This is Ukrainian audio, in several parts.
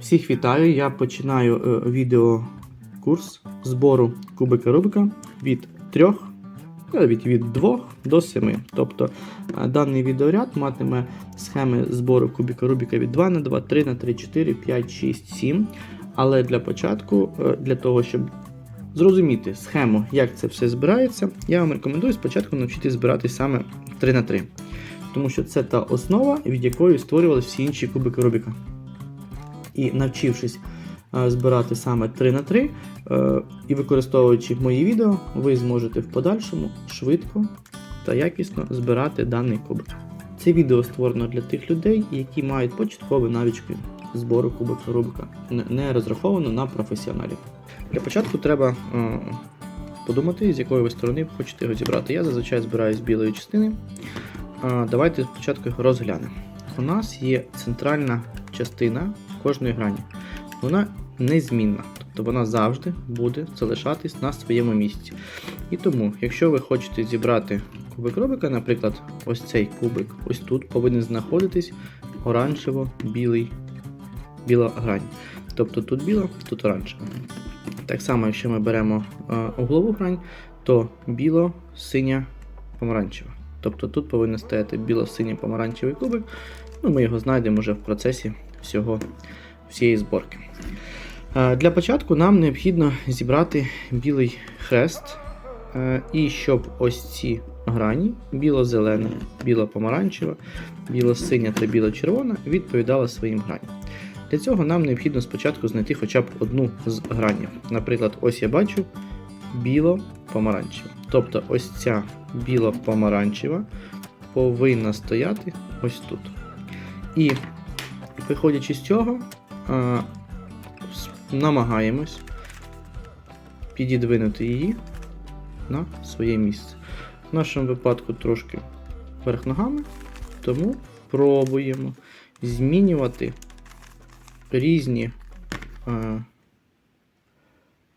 Всіх вітаю! Я починаю е, відеокурс збору кубика Рубика від 3, від, від 2 до 7. Тобто е, даний відеоряд матиме схеми збору кубика Рубика від 2 на 2, 3 на 3, 4, 5, 6, 7. Але для початку, е, для того, щоб зрозуміти схему, як це все збирається, я вам рекомендую спочатку навчитись збирати саме 3 на 3. Тому що це та основа, від якої створювалися всі інші кубики Рубіка. І навчившись е, збирати саме 3 на 3 е, і використовуючи мої відео, ви зможете в подальшому швидко та якісно збирати даний кубик. Це відео створено для тих людей, які мають початкові навички збору кубика Рубика, не- розраховано на професіоналів. Для початку треба е, подумати, з якої ви сторони хочете його зібрати. Я зазвичай збираю з білої частини. Давайте спочатку його розглянемо. У нас є центральна частина кожної грані. Вона незмінна, тобто вона завжди буде залишатись на своєму місці. І тому, якщо ви хочете зібрати кубик Рубика, наприклад, ось цей кубик, ось тут повинен знаходитись оранжево-білий біла грань. Тобто тут біла, тут оранжева. Так само, якщо ми беремо е, углову грань, то біло-синя помаранчева. Тобто тут повинен стояти біло-синій помаранчевий кубик. Ну, ми його знайдемо вже в процесі всього, всієї зборки. Е, Для початку нам необхідно зібрати білий хрест. Е, І щоб ось ці грані біло-зелена, біло-помаранчева, біло-синя та біло-червона відповідали своїм граням. Для цього нам необхідно спочатку знайти хоча б одну з гранів. Наприклад, ось я бачу біло-помаранчева. Тобто ось ця біло-помаранчева повинна стояти ось тут. І виходячи з цього, а, намагаємось підідвинути її на своє місце. В нашому випадку трошки вверх ногами, тому пробуємо змінювати різні е,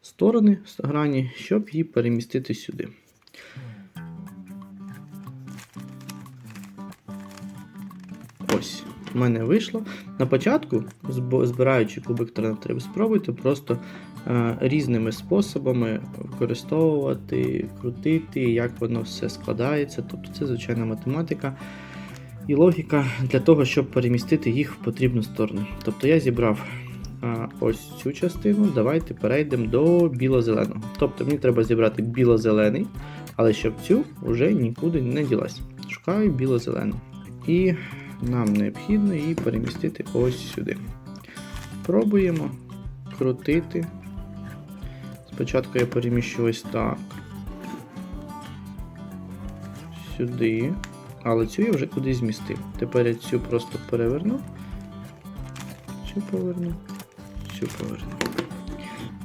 сторони грані, щоб її перемістити сюди. Мене вийшло. На початку, збираючи кубик 3 на 3, ви спробуйте просто е, різними способами використовувати, крутити, як воно все складається. Тобто це звичайна математика і логіка для того, щоб перемістити їх в потрібну сторону. Тобто я зібрав а, ось цю частину. Давайте перейдемо до біло-зеленого. Тобто мені треба зібрати біло-зелений, але щоб цю вже нікуди не ділась. Шукаю біло-зелену. І нам необхідно її перемістити ось сюди. Пробуємо крутити. Спочатку я переміщу ось так. Сюди. Але цю я вже кудись змістив. Тепер я цю просто переверну. Цю поверну. Цю поверну.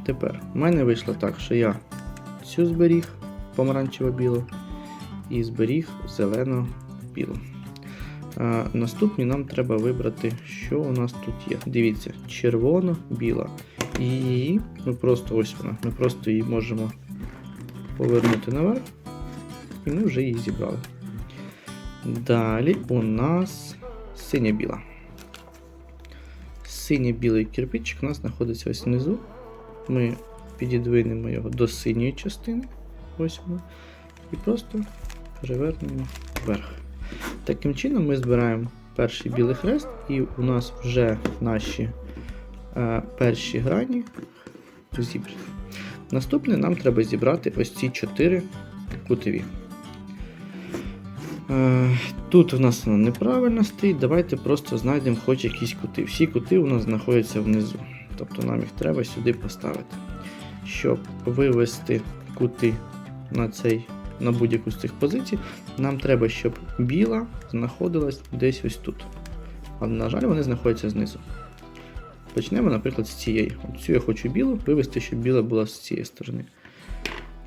Тепер в мене вийшло так, що я цю зберіг помаранчево-білу і зберіг зелено-білу. А, наступні нам треба вибрати, що у нас тут є. Дивіться, червоно-біла. І її ми просто ось вона. Ми просто її можемо повернути наверх, і ми вже її зібрали. Далі у нас синя-біла. Синій-білий кирпичик у нас знаходиться ось внизу. Ми підідвинемо його до синьої частини. Ось воно. І просто перевернемо вверх. Таким чином ми збираємо перший білий хрест, і у нас вже наші е, перші грані зібрані. Наступне нам треба зібрати ось ці чотири кутові. Е, Тут у нас воно неправильно стоїть. Давайте просто знайдемо хоч якісь кути. Всі кути у нас знаходяться внизу. Тобто нам їх треба сюди поставити. Щоб вивести кути на цей, на будь-яку з цих позицій, нам треба, щоб біла знаходилась десь ось тут. Але, на жаль, вони знаходяться знизу. Почнемо, наприклад, з цієї. От цю я хочу білу, вивести, щоб біла була з цієї сторони.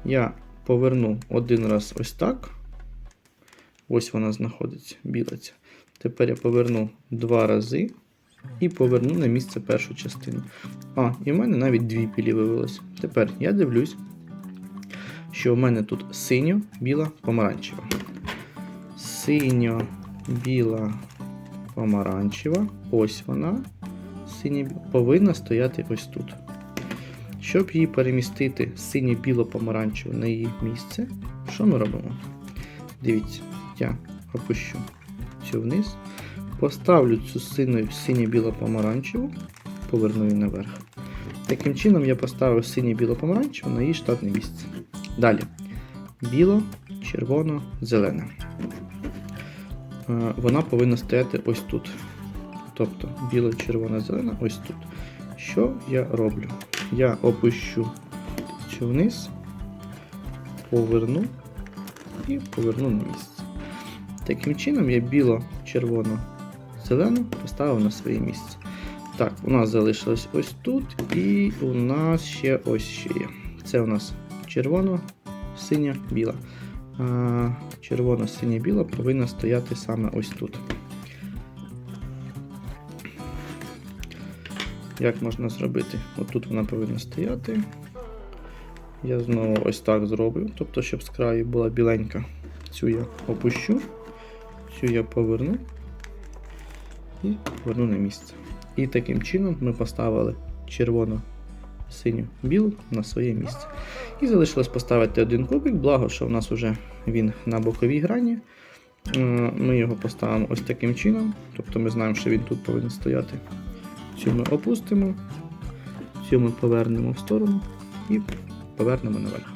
Я поверну один раз ось так. Ось вона знаходиться, біла ця. Тепер я поверну два рази і поверну на місце першу частину. А, і в мене навіть дві пілі вивелося. Тепер я дивлюсь, що в мене тут синьо, біла, помаранчева. Синьо, біла, помаранчева. Ось вона. синє повинна стояти ось тут. Щоб її перемістити з синьо-біло-помаранчеву на її місце, що ми робимо? Дивіться, я опущу цю вниз, поставлю цю синьо-біло-помаранчеву, поверну її наверх. Таким чином я поставив синє-біло-помаранчеву на її штатне місце. Далі. Біло, червоно, зелене. Е, Вона повинна стояти ось тут. Тобто біло, червона, зелена ось тут. Що я роблю? Я опущу цю вниз, поверну і поверну на місце. Таким чином я біло, червоно, зелену поставив на своє місце. Так, у нас залишилось ось тут, і у нас ще ось ще є. Це у нас червоно, синя, біла. А, червоно, синя, біла повинна стояти саме ось тут. Як можна зробити? Отут вона повинна стояти. Я знову ось так зроблю, тобто, щоб з краю була біленька. Цю я опущу, цю я поверну і поверну на місце. І таким чином ми поставили червоно синю білу на своє місце. І залишилось поставити один кубик, благо, що в нас вже він на боковій грані. Е, Ми його поставимо ось таким чином, тобто ми знаємо, що він тут повинен стояти. Цю ми опустимо, цю ми повернемо в сторону і повернемо наверх.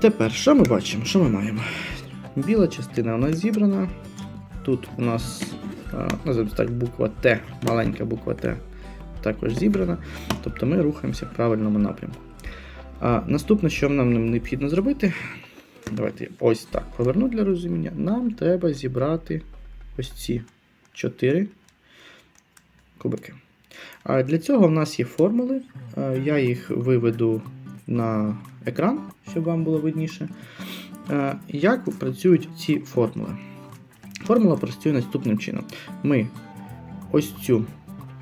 Тепер, що ми бачимо? Що ми маємо? Біла частина у нас зібрана. Тут у нас, називаємо так, буква Т, маленька буква Т також зібрана. Тобто ми рухаємося в правильному напрямку. А, Наступне, що нам необхідно зробити, давайте ось так поверну для розуміння. Нам треба зібрати ось ці 4 кубики. А для цього в нас є формули. Я їх виведу на екран, щоб вам було видніше. Як працюють ці формули? Формула працює наступним чином. Ми ось цю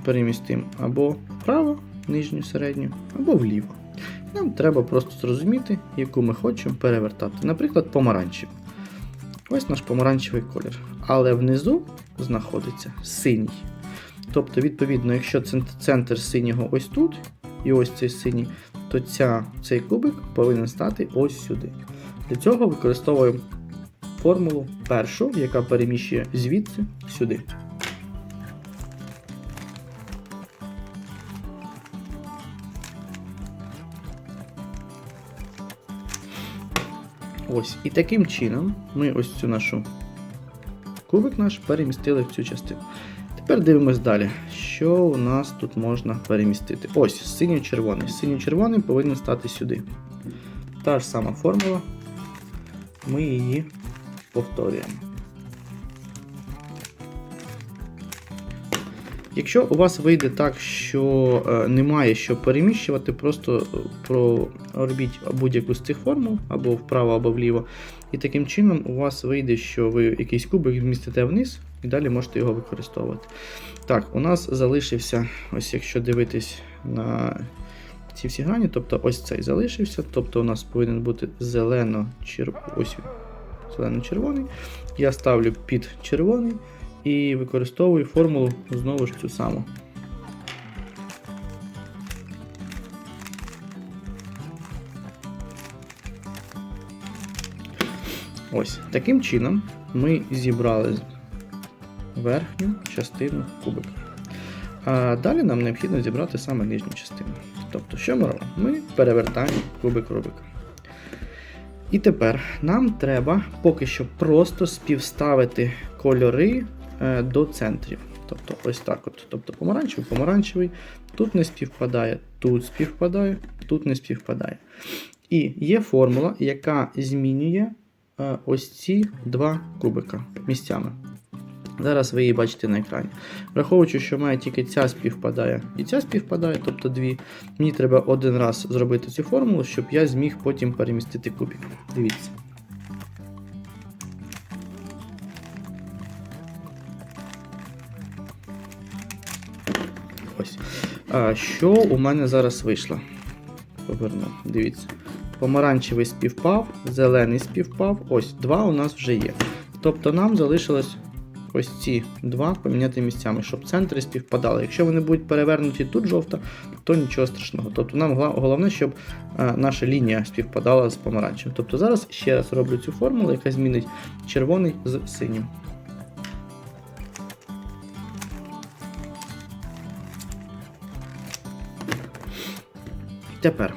перемістимо або вправо, нижню середню, або вліво. Нам треба просто зрозуміти, яку ми хочемо перевертати. Наприклад, помаранчеву. Ось наш помаранчевий колір. Але внизу знаходиться синій. Тобто, відповідно, якщо центр синього ось тут, і ось цей синій, то ця, цей кубик повинен стати ось сюди. Для цього використовуємо формулу першу, яка переміщує звідси сюди. Ось. І таким чином ми ось цю нашу кубик наш перемістили в цю частину. Тепер дивимось далі, що у нас тут можна перемістити. Ось, синьо-червоний. Синьо-червоний повинен стати сюди. Та ж сама формула. Ми її повторюємо. Якщо у вас вийде так, що е, немає що переміщувати, просто е, проробіть будь-яку з цих формул, або вправо, або вліво. І таким чином у вас вийде, що ви якийсь кубик змістите вниз і далі можете його використовувати. Так, у нас залишився, ось якщо дивитись на ці всі грані, тобто ось цей залишився, тобто у нас повинен бути зелено-червоний. Зелено-червоний. Я ставлю під червоний і використовую формулу знову ж цю саму. Ось таким чином ми зібрали верхню частину кубика. А далі нам необхідно зібрати саме нижню частину. Тобто, що ми робимо? Ми перевертаємо кубик Рубика. І тепер нам треба поки що просто співставити кольори до центрів. Тобто ось так от. Тобто помаранчевий, помаранчевий, тут не співпадає, тут співпадає, тут не співпадає. І є формула, яка змінює е, ось ці два кубика місцями. Зараз ви її бачите на екрані. Враховуючи, що мене тільки ця співпадає і ця співпадає, тобто дві, мені треба один раз зробити цю формулу, щоб я зміг потім перемістити кубик. Дивіться. А, що у мене зараз вийшло? Поверну, дивіться. Помаранчевий співпав, зелений співпав. Ось, два у нас вже є. Тобто нам залишилось ось ці два поміняти місцями, щоб центри співпадали. Якщо вони будуть перевернуті тут жовта, то нічого страшного. Тобто нам головне, щоб е, наша лінія співпадала з помаранчем. Тобто зараз ще раз роблю цю формулу, яка змінить червоний з синім. Тепер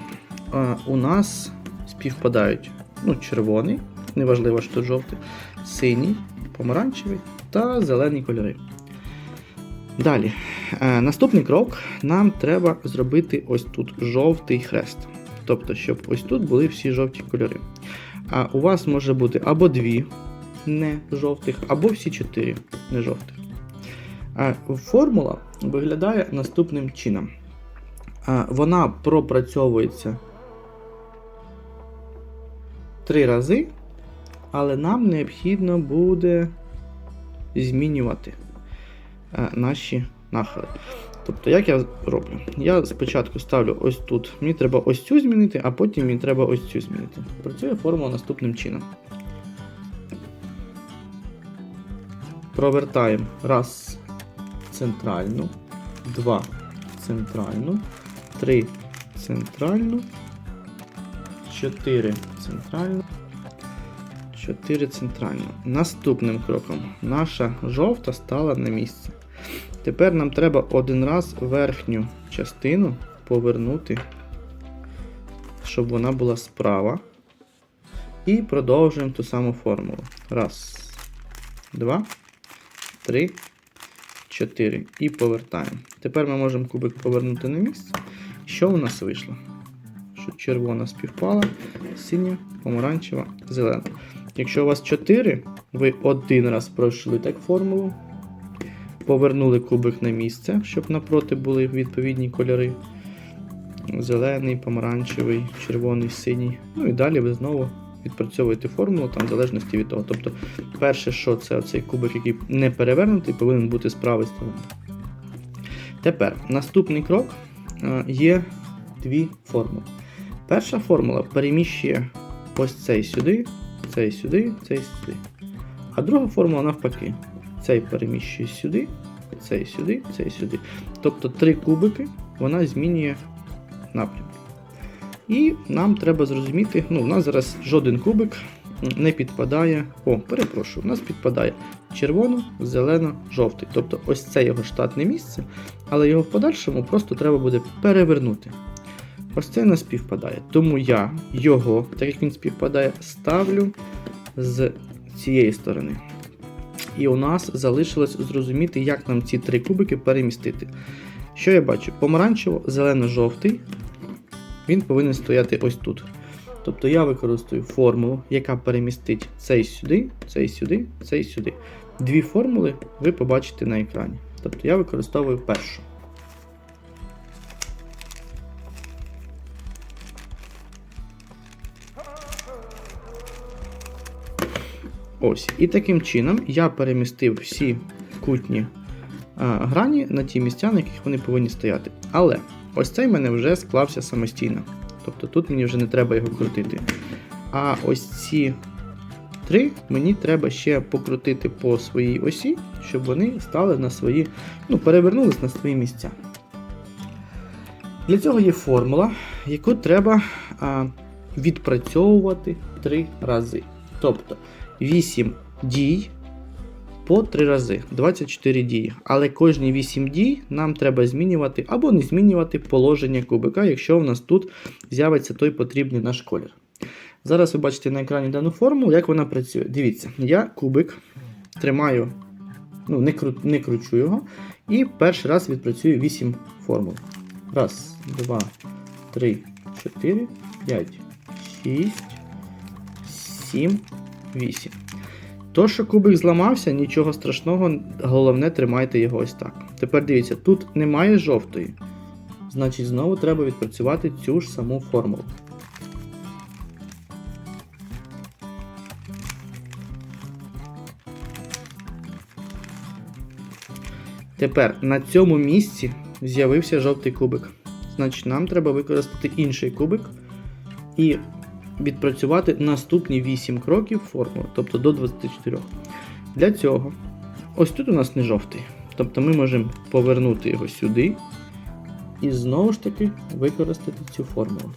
у нас співпадають ну, червоний, неважливо, що тут жовтий, синій, помаранчевий та зелені кольори. Далі, е, наступний крок нам треба зробити ось тут жовтий хрест. Тобто, щоб ось тут були всі жовті кольори. А у вас може бути або дві не жовтих, або всі чотири не жовтих. Формула виглядає наступним чином. Вона пропрацьовується три рази, але нам необхідно буде змінювати е, наші нахили. Тобто, як я роблю? Я спочатку ставлю ось тут. Мені треба ось цю змінити, а потім мені треба ось цю змінити. Працює формула наступним чином. Провертаємо раз центральну, два центральну, три центральну, чотири центральну, чотири центральну. Наступним кроком наша жовта стала на місце. Тепер нам треба один раз верхню частину повернути, щоб вона була справа. І продовжуємо ту саму формулу. Раз, два, три, чотири. І повертаємо. Тепер ми можемо кубик повернути на місце. Що у нас вийшло? Що червона співпала, синя, помаранчева, зелена. Якщо у вас 4, ви один раз пройшли так формулу, повернули кубик на місце, щоб напроти були відповідні кольори. Зелений, помаранчевий, червоний, синій. Ну і далі ви знову відпрацьовуєте формулу там, в залежності від того. Тобто, перше, що це оцей кубик, який не перевернутий, повинен бути з правої сторони. Тепер наступний крок є дві формули. Перша формула переміщує ось цей сюди, цей сюди, цей сюди. А друга формула навпаки. Цей переміщує сюди, цей сюди, цей сюди. Тобто три кубики вона змінює напрямок. І нам треба зрозуміти, ну, у нас зараз жоден кубик не підпадає. О, перепрошую, у нас підпадає червоно, зелено, жовтий. Тобто ось це його штатне місце, але його в подальшому просто треба буде перевернути. Ось це не співпадає. Тому я його, так як він співпадає, ставлю з цієї сторони. І у нас залишилось зрозуміти, як нам ці три кубики перемістити. Що я бачу? Помаранчево, зелено-жовтий. Він повинен стояти ось тут. Тобто я використовую формулу, яка перемістить цей сюди, цей сюди, цей сюди. Дві формули ви побачите на екрані. Тобто я використовую першу. Ось. І таким чином я перемістив всі кутні а, грані на ті місця, на яких вони повинні стояти. Але ось цей в мене вже склався самостійно. Тобто тут мені вже не треба його крутити. А ось ці три мені треба ще покрутити по своїй осі, щоб вони стали на свої, ну, перевернулись на свої місця. Для цього є формула, яку треба а, відпрацьовувати три рази. Тобто 8 дій по 3 рази, 24 дії. Але кожні 8 дій нам треба змінювати або не змінювати положення кубика, якщо в нас тут з'явиться той потрібний наш колір. Зараз ви бачите на екрані дану формулу, як вона працює. Дивіться, я кубик тримаю, ну, не, кру, не кручу його, і перший раз відпрацюю 8 формул. Раз, два, три, чотири, п'ять, шість, сім, 8. То, що кубик зламався, нічого страшного, головне тримайте його ось так. Тепер дивіться, тут немає жовтої. Значить, знову треба відпрацювати цю ж саму формулу. Тепер на цьому місці з'явився жовтий кубик. Значить, нам треба використати інший кубик і відпрацювати наступні 8 кроків формули, тобто до 24. Для цього Ось тут у нас не жовтий. Тобто ми можемо повернути його сюди і знову ж таки використати цю формулу.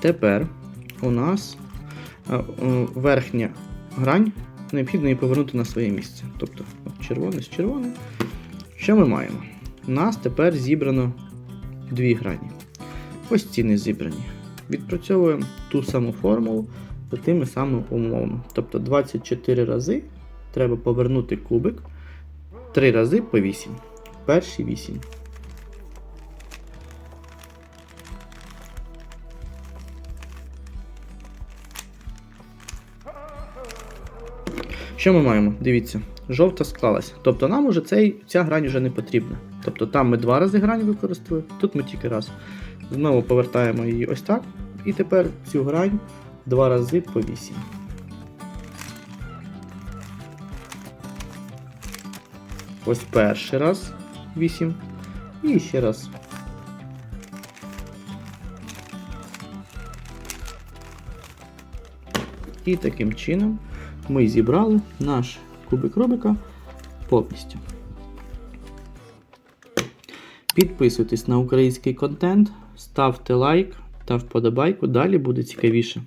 Тепер у нас е, е, верхня грань необхідно її повернути на своє місце. Тобто червоне з червоним. Що ми маємо? У нас тепер зібрано дві грані. Ось ці не зібрані. Відпрацьовуємо ту саму формулу за тими самими умовами. Тобто 24 рази треба повернути кубик 3 рази по 8. Перші 8. Що ми маємо? Дивіться, жовта склалася. Тобто нам уже цей, ця грань вже не потрібна. Тобто там ми два рази грань використовуємо, тут ми тільки раз. Знову повертаємо її ось так. І тепер цю грань два рази по 8. Ось перший раз 8. І ще раз. І таким чином ми зібрали наш кубик Рубика повністю. Підписуйтесь на український контент, ставте лайк та вподобайку, далі буде цікавіше.